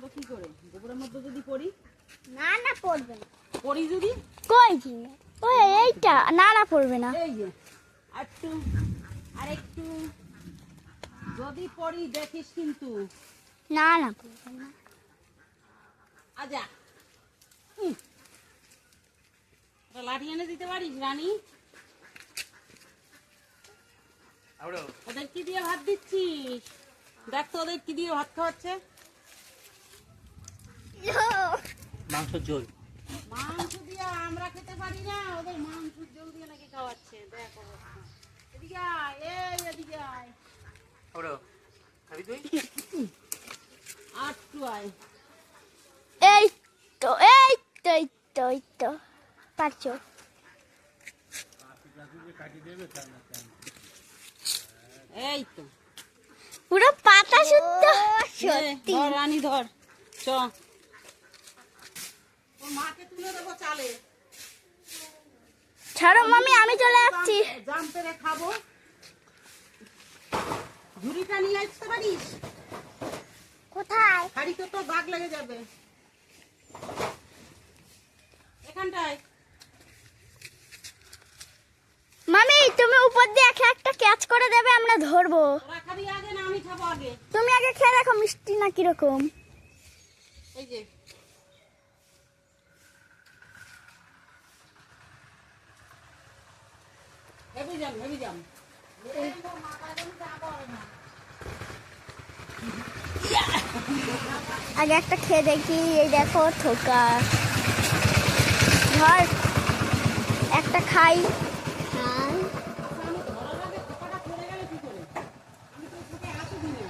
আমরা কি করে? গোবরের মধ্যে যদি পড়ি না না পড়বে না। পড়ি যদি? কই কি? ওই এইটা। না না পড়বে না। এই যে একটু আর একটু যদি পড়ি দেখিস কিন্তু। না না পড়বে না। আজা হুম। লাঠি এনে দিতে পারিস রানী? ওদের কি দিয়ে ভাত দিচ্ছিস? দেখ তো ওদের কি দিয়ে ভাত খাওয়াচ্ছে। মাংস ঝোল মাংস দিয়ে আমরা খেতে পারি না ওদের মাংস জল দিয়ে নাকি খাওয়াচ্ছে দেখ অবস্থা। এদিকে আয় এই এদিকে আয়। ওরো খাবি তুই? আর আয়। এই তো এই তো এই তো এই তো পারছ? এই তো। পুরো পাতা শুদ্ধ নে, ধর রানী ধর চ। তোর মাকে তুলে দেবো চালে। ছাড়ো মামি আমি চলে জাম পেরে খাব। ঝুড়িটা নিয়ে আসতে পারিস? কোথায়? হাড়িতে তো বাঘ লেগে যাবে। এখানটায়। মামি তুমি উপর দিয়ে একে একটা ক্যাচ করে দেবে আমরা ধরবো। খাবি আগে না আমি খাব আগে? তুমি আগে খেয়ে দেখো মিষ্টি না কীরকম। এই যে। আগে একটা খেয়ে দেখি এই দেখো থোকা। ধর একটা খাই। খাই আমি ধরার আগে পোকাটা পড়ে গেলে কি করে আমি তো তোকে আসি দিনে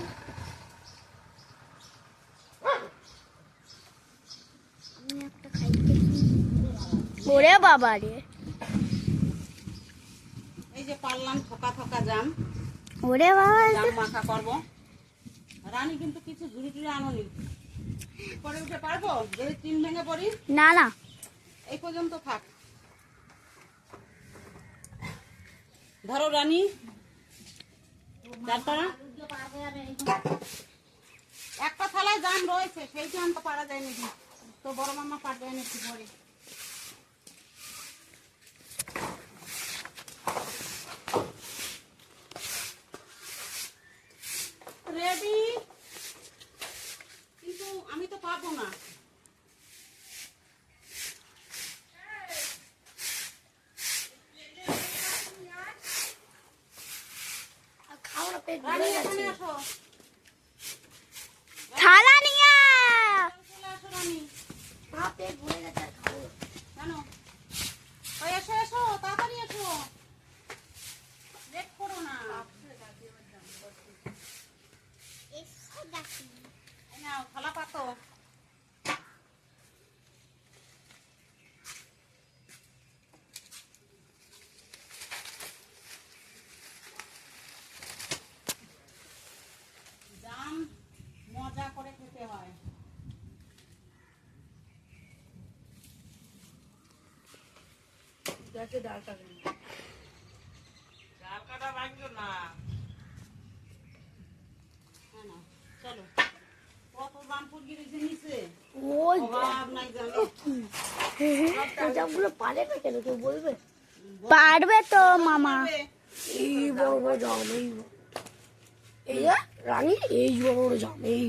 আমি একটা খাই দেখি ওরে বাবা রে এই যে পারলাম থোকা থোকা জাম। ওরে বাবা জাম মাখা করব। রানী কিন্তু কিছু ঝুড়ি টুড়ি আনোনি। পরে উঠে পারব? যদি টিন ভেঙে পড়ি? না না। এই পর্যন্ত থাক। ধরো রানী। একটা থালায় জাম রয়েছে সেই জাম তো পারা যায় নাকি তো বড় মামা পারবে নাকি পরে। রেডি কিন্তু আমি তো পাবো না। রানী এখানে আসো থালা নিয়ে আয়। চলে আসো রানী জানো ওই এসো এসো তাড়াতাড়ি এসো লেট করো না এই নাও থালা পাতো জাম মজা করে খেতে হয়। ডাল কাটা ভাঙছো না। হ্যাঁ না, চলো। জামগুলো পারে না কেন? কেউ বলবে? পারবে তো মামা। এই বড় বড় জাম এই রানী এই বড় বড় জাম এই